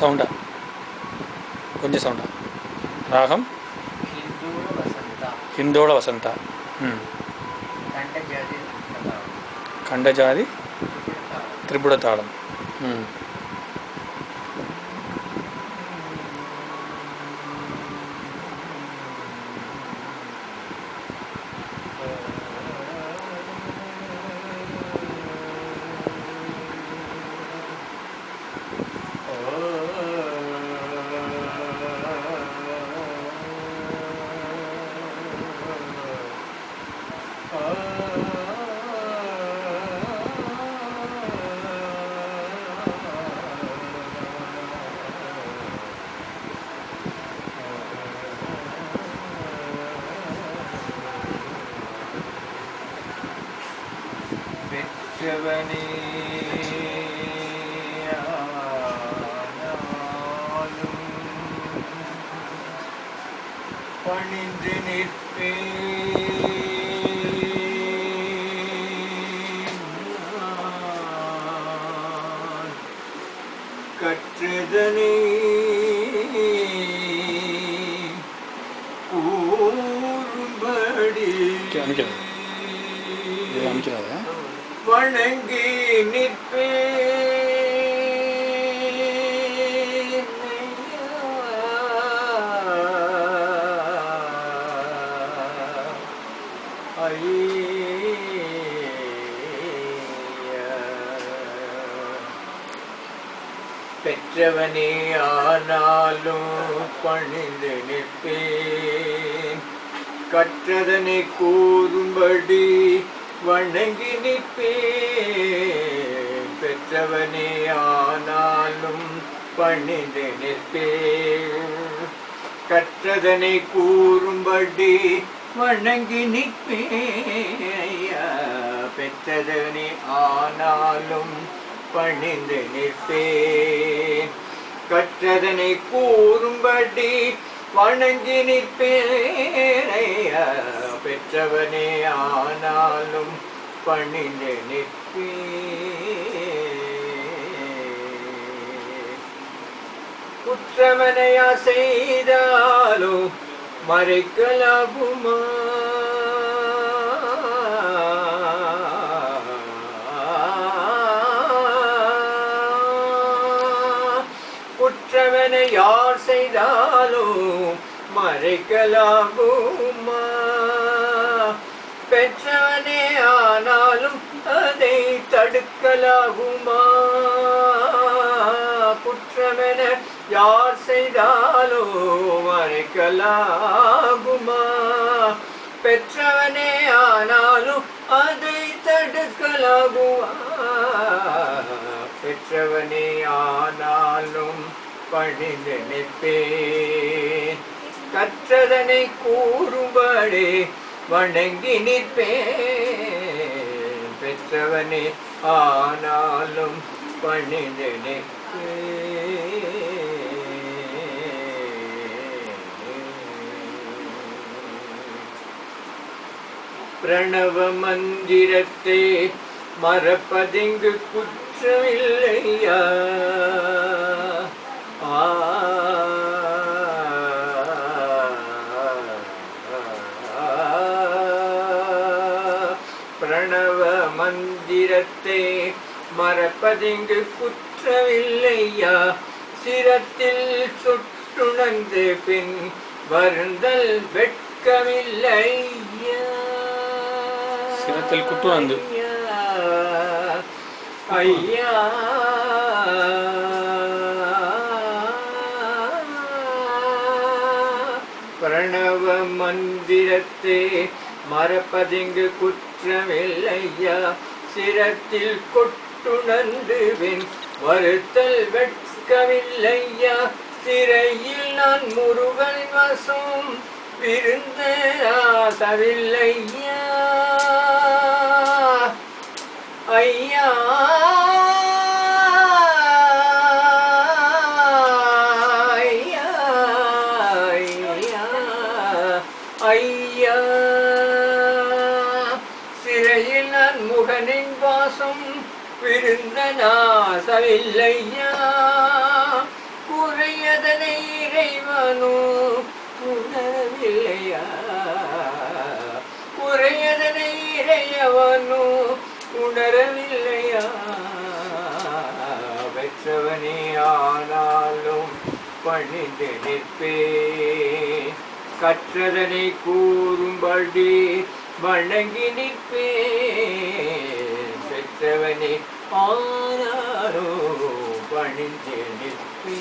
Sound. కొంచెం sound. రాగం? హిందోళ వసంత. ఖండజాది త్రిపుడ తాళం. ம். பெற்றவனே ஆனாலும் பணிந்து நிற்பேன் கற்றதனே கூறும்படி கே- அமைக்கிறது. வணங்கி நிற்பே. பெற்றவனே ஆனாலும் பணிந்து நிற்பேன். கற்றதனை கூறும்படி வணங்கி நிற்பேன். பெற்றவனே ஆனாலும் பணிந்து நிற்பேன். கற்றதனை கூறும்படி வணங்கி நிற்பேன் ஐயா பெற்றதனை ஆனாலும் பணிந்து நிற்பேன். கற்றதனை கூறும்படி வணங்கி நிற்பேனைய? பெற்றவனே ஆனாலும் பணிந்து நிற்பேன் குற்றமனையா செய்தாலும் மறைக்கலாகுமா? குற்றவனை யார் செய்தாலும் மறைக்கலாகுமா? பெற்றவனே ஆனாலும் அதை தடுக்கலாகுமா? குற்றமென யார் செய்தாலோ மறைக்கலாகுமா? பெற்றவனே ஆனாலும் அதை தடுக்கலாகுமா? பெற்றவனே ஆனாலும் பணிந்து நிற்பேன் கற்றதனை கூறும்படி வணங்கி நிற்பேன். பெற்றவனே ஆனாலும் பணிந்து பிரணவ மந்திரத்தை மறப்பதிங்கு குற்றமில்லையா? ஆ பிரணவ மந்திரத்தை மறப்பதிங்கு குற்றமில்லையா சிரத்தில் சுட்டுணர்ந்து பின் வருந்தல் வெட்கமில்லையா? சிரத்தில் குட்டுணர்ந்து. ஐயா. பிரணவ மந்திரத்தை மறப்பதிங்கு குற்றமில்லையா சிரத்தில் கொட்டுணர்ந்துவின். வருத்தல் வெட்கமில்லையா? சிறையில் நான் முருகன் வசம். விருந்த ஆசவில்லையா முகனின் வாசம் விருந்த நாசவில்லையா? உரையதனை இறைவனோ உணரவில்லையா? குறையதனை இறையவனோ உணரவில்லையா? பெற்றவனே ஆனாலும் பணிந்து நிற்பேன் கற்றதனை கூறும்படி வணங்கி நிற்பேன் பெற்றவனே பாராரோ பணிந்து நிற்பே